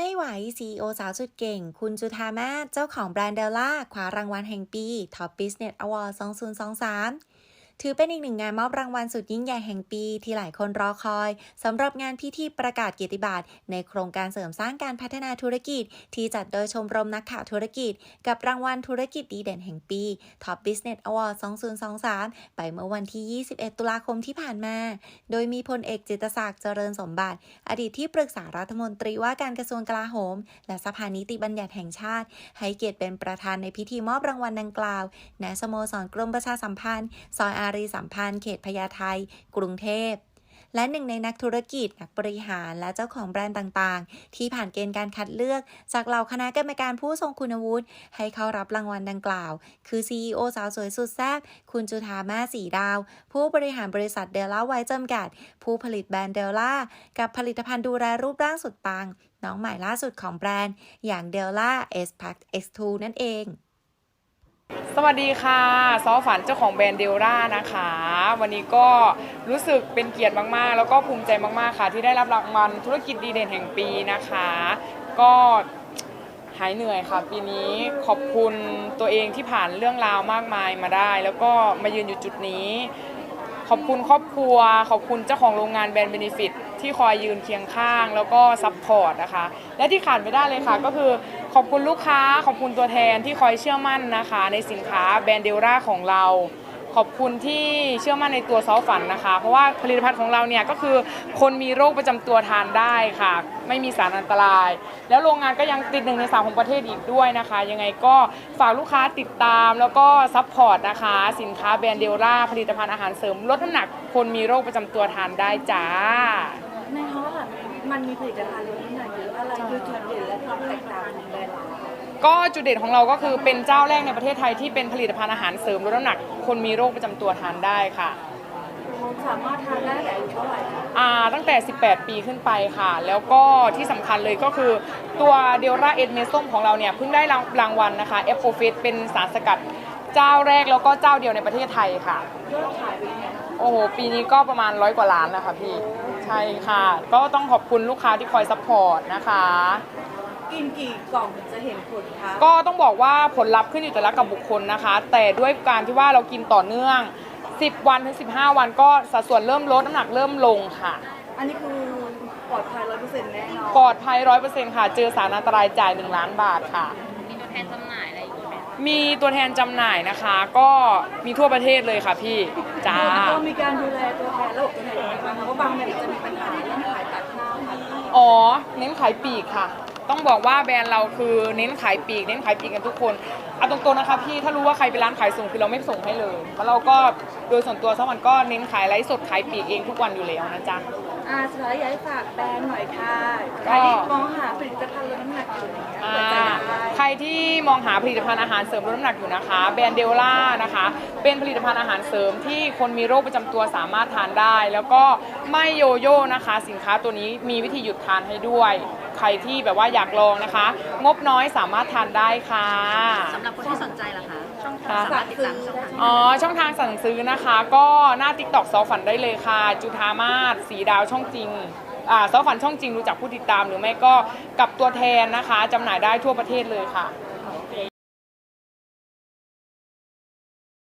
ไม่ไหว CEO สาวสุดเก่ง คุณจุธามาเจ้าของแบรนด์เดลล่าคว้ารางวัลแห่งปี Top Business Award 2023 ถือเป็นอีกหนึ่งงานมอบรางวัลสุดยิ่งใหญ่แห่งปีที่หลายคนรอคอยสำหรับงานพิธีประกาศเกียรติบัตรในโครงการเสริมสร้างการพัฒนาธุรกิจ ที่จัดโดยชมรมนักข่าวธุรกิจ กับรางวัลธุรกิจดีเด่นแห่งปี Top Business Award 2023 ไปเมื่อวันที่ 21 ตุลาคมที่ผ่านมา โดยมีพลเอกจิตศักดิ์เจริญสมบัติ อดีตที่ปรึกษารัฐมนตรีว่าการกระทรวงกลาโหม และสภานิติบัญญัติแห่งชาติ ให้เกียรติเป็นประธานในพิธีมอบรางวัลดังกล่าวณสโมสรกรมประชาสัมพันธ์ซอยอารีสัมพันธ์เขตพญาไทกรุงเทพ และหนึ่งในนักธุรกิจ นักบริหารและเจ้าของแบรนด์ต่างๆ ที่ผ่านเกณฑ์การคัดเลือก จากเหล่าคณะกรรมการผู้ทรงคุณวุฒิให้เข้ารับรางวัลดังกล่าว คือ CEO สาวสวยสุดแซ่บคุณจุธามาสีดาว ผู้บริหารบริษัทเดลล่าไว้จำกัด ผู้ผลิตแบรนด์เดลล่ากับผลิตภัณฑ์ดูแลรูปร่างสุดปัง น้องใหม่ล่าสุดของแบรนด์ อย่างเดลล่า S Pack X2 นั่นเอง สวัสดีค่ะ ซอฝันเจ้าของแบรนด์เดลล่านะคะ วันนี้ก็รู้สึกเป็นเกียรติมากๆ แล้วก็ภูมิใจมากๆค่ะ ที่ได้รับรางวัลธุรกิจดีเด่นแห่งปีนะคะ ก็หายเหนื่อยค่ะ ปีนี้ขอบคุณตัวเองที่ผ่านเรื่องราวมากมายมาได้ แล้วก็มายืนอยู่จุดนี้ ขอบคุณครอบครัว ขอบคุณเจ้าของโรงงานแบรนด์เบนฟิตที่คอยยืนเคียงข้าง แล้วก็ซัพพอร์ตนะคะ และที่ขาดไม่ได้เลยค่ะก็คือ อบคุณลูกค้าขอบคุณตัวแทนที่คอยเชื่อมั่นนะคะ ในสินค้าแบรนด์เดลล่าของเรา ขอบคุณที่เชื่อมั่นในตัวซอฝันนะคะ เพราะว่าผลิตภัณฑ์ของเราเนี่ยก็คือคนมีโรคประจำตัวทานได้ค่ะ ไม่มีสารอันตราย แล้วโรงงานก็ยังติดหนึ่งในสามของประเทศอีกด้วยนะคะ ยังไงก็ฝากลูกค้าติดตามแล้วก็ซัพพอร์ตนะคะ สินค้าแบรนด์เดลล่าผลิตภัณฑ์อาหารเสริมลดน้ำหนักคนมีโรคประจำตัวทานได้จ้า มันมีผลิตภัณฑ์ลดน้ำหนักเยอะอะไรคือจุดเด่นและความแตกต่างของแบรนด์เราก็จุดเด่นของเราก็คือเป็นเจ้าแรกในประเทศไทยที่เป็นผลิตภัณฑ์อาหารเสริมลดน้ำหนัก คนมีโรคประจำตัวทานได้ค่ะ สามารถทานได้แต่อายุเท่าไหร่คะอ่าตั้งแต่ 18 ปีขึ้นไปค่ะ แล้วก็ที่สำคัญเลยก็คือตัวเดลราเอดเมส้มของเราเนี่ยเพิ่งได้รางรางวัลนะคะเอฟโฟฟิตเป็นสารสกัด เจ้าแรกแล้วก็เจ้าเดียวในประเทศไทยค่ะยอดขายเป็นไงโอ้โห ปีนี้ก็ประมาณร้อยกว่าล้านนะคะพี่ ใช่ค่ะ ก็ต้องขอบคุณลูกค้าที่คอยซัพพอร์ตนะคะ กินกี่กล่องถึงจะเห็นผลคะก็ต้องบอกว่าผลลัพธ์ขึ้นอยู่แต่ละกับบุคคลนะคะ แต่ด้วยการที่ว่าเรากินต่อเนื่อง 10 วันถึง 15 วันก็สัดส่วนเริ่มลดน้ำหนักเริ่มลงค่ะ อันนี้คือปลอดภัยร้อยเปอร์เซ็นต์แน่นอนปลอดภัยร้อยเปอร์เซ็นต์ค่ะ เจอสารอันตรายจ่าย 1 ล้านบาทค่ะ มีตัวแทนจำหน่าย มคะมีตัวแทนจำหน่ายนะคะ ก็มีทั่วประเทศเลยค่ะพี่จ้าก็มีการดูแลตัวแทนระบบตัวแทนยังไงบ้างคะเพราะบางแบรนด์จะมีปัญหาเรื่องขายตัดหน้าขายตัดอ๋อ เน้นขายปลีกค่ะ ต้องบอกว่าแบรนด์เราคือเน้นขายปลีก เน้นขายปลีกกันทุกคนเอาตรงๆนะคะพี่ถ้ารู้ว่าใครเป็นร้านขายส่งคือเราไม่ส่งให้เลยแล้วเราก็โดยส่วนตัวซะมันก็เน้นขายไลฟ์สดขายปลีกเองทุกวันอยู่แล้วนะจ๊ะ อ่าสุดท้ายอยากให้ฝากแบรนด์หน่อยค่ะก็ใครที่มองหาผลิตภัณฑ์ลดน้ำหนักอยู่อย่างเงี้ยอ่าเปิดใจได้ใคร ที่มองหาผลิตภัณฑ์อาหารเสริมลดน้ำหนักอยู่นะคะ แบรนด์เดลล่านะคะ เป็นผลิตภัณฑ์อาหารเสริมที่คนมีโรคประจำตัวสามารถทานได้ แล้วก็ไม่โยโย่นะคะ สินค้าตัวนี้มีวิธีหยุดทานให้ด้วย ใครที่แบบว่าอยากลองนะคะ งบน้อยสามารถทานได้ค่ะ สำหรับคนที่สนใจล่ะคะช่องทางค่ะสามารถติดตามช่องทางอ๋อ ช่องทางสั่งซื้อนะคะ ก็หน้า TikTok ซอฝันได้เลยค่ะ จุธามาศสีดาวช่องจริง อ่าซอฝันช่องจริงรู้จักผู้ติดตาม หรือไม่ก็กับตัวแทนนะคะจำหน่ายได้ทั่วประเทศเลยค่ะ